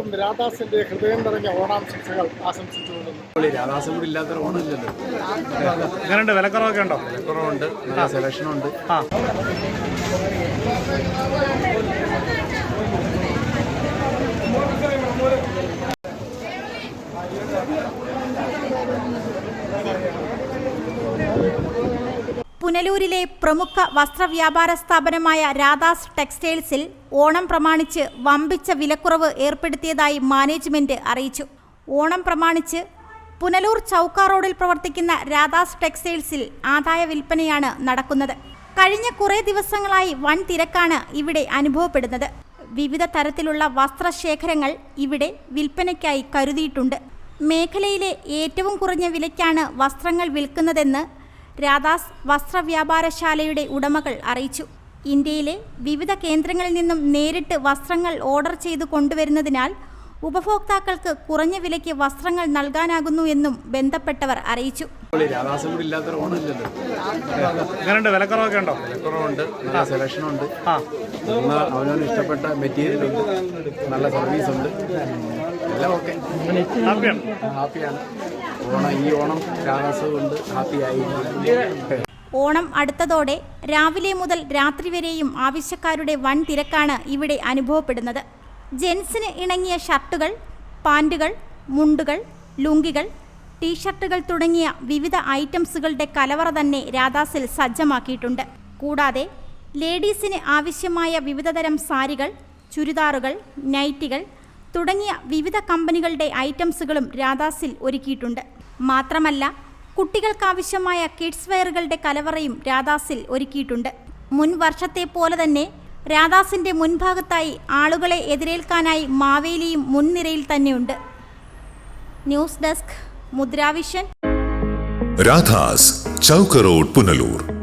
ഏവർക്കും രാധാസിന്റെ ഹൃദയം നിറഞ്ഞ ഓണാംശംസകൾ ആശംസിച്ചുകൊള്ളുന്നു. കൂടി ഇല്ലാത്തൊരു ഓണമില്ലല്ലോ. എങ്ങനെയുണ്ട്? വിലക്കുറവൊക്കെ ഉണ്ടോ? വിലക്കുറവുണ്ട് സെലക്ഷനുണ്ട് ആ. പുനലൂരിലെ പ്രമുഖ വസ്ത്രവ്യാപാര സ്ഥാപനമായ രാധാസ് ടെക്സ്റ്റൈൽസിൽ ഓണം പ്രമാണിച്ച് വമ്പിച്ച വിലക്കുറവ് ഏർപ്പെടുത്തിയതായി മാനേജ്മെന്റ് അറിയിച്ചു. ഓണം പ്രമാണിച്ച് പുനലൂർ ചൗക്ക റോഡിൽ പ്രവർത്തിക്കുന്ന രാധാസ് ടെക്സ്റ്റൈൽസിൽ ആദായ വിൽപ്പനയാണ് നടക്കുന്നത്. കഴിഞ്ഞ കുറേ ദിവസങ്ങളായി വൻ തിരക്കാണ് ഇവിടെ അനുഭവപ്പെടുന്നത്. വിവിധ തരത്തിലുള്ള വസ്ത്രശേഖരങ്ങൾ ഇവിടെ വിൽപ്പനയ്ക്കായി കരുതിയിട്ടുണ്ട്. മേഖലയിലെ ഏറ്റവും കുറഞ്ഞ വിലയ്ക്കാണ് വസ്ത്രങ്ങൾ വിൽക്കുന്നതെന്ന് രാധാസ് വസ്ത്രവ്യാപാരശാലയുടെ ഉടമകൾ അറിയിച്ചു. ഇന്ത്യയിലെ വിവിധ കേന്ദ്രങ്ങളിൽ നിന്നും നേരിട്ട് വസ്ത്രങ്ങൾ ഓർഡർ ചെയ്തു കൊണ്ടുവരുന്നതിനാൽ ഉപഭോക്താക്കൾക്ക് കുറഞ്ഞ വിലയ്ക്ക് വസ്ത്രങ്ങൾ നൽകാനാകുന്നു എന്നും ബന്ധപ്പെട്ടവർ അറിയിച്ചു. ഉണ്ടോ? കുറവുണ്ട് നല്ല ഇഷ്ടപ്പെട്ട മെറ്റീരിയൽ ഉണ്ട്. സർവീസ് ഉണ്ട്. എല്ലാം ഓക്കെ ഹാപ്പിയാണ് ഓണം ഈ ഓണം രാധാസം കൊണ്ട് ഹാപ്പി ഓണം അടുത്തതോടെ രാവിലെ മുതൽ രാത്രി വരെയും ആവശ്യക്കാരുടെ വൻ തിരക്കാണ് ഇവിടെ അനുഭവപ്പെടുന്നത്. ജെൻസിന് ഇണങ്ങിയ ഷർട്ടുകൾ പാന്റുകൾ മുണ്ടുകൾ ലുങ്കികൾ ടീഷർട്ടുകൾ തുടങ്ങിയ വിവിധ ഐറ്റംസുകളുടെ കലവറ തന്നെ രാധാസിൽ സജ്ജമാക്കിയിട്ടുണ്ട്. കൂടാതെ ലേഡീസിന് ആവശ്യമായ വിവിധതരം സാരികൾ ചുരിദാറുകൾ നൈറ്റികൾ തുടങ്ങിയ വിവിധ കമ്പനികളുടെ ഐറ്റംസുകളും രാധാസിൽ ഒരുക്കിയിട്ടുണ്ട്. മാത്രമല്ല കുട്ടികൾക്കാവശ്യമായ കിഡ്സ് വെയറുകളുടെ കലവറയും രാധാസിൽ ഒരുക്കിയിട്ടുണ്ട്. മുൻ വർഷത്തെ പോലെ തന്നെ രാധാസിന്റെ മുൻഭാഗത്തായി ആളുകളെ എതിരേൽക്കാനായി മാവേലിയും മുൻനിരയിൽ തന്നെയുണ്ട്. News desk Mudra vision. Radhas chowk road Punalur.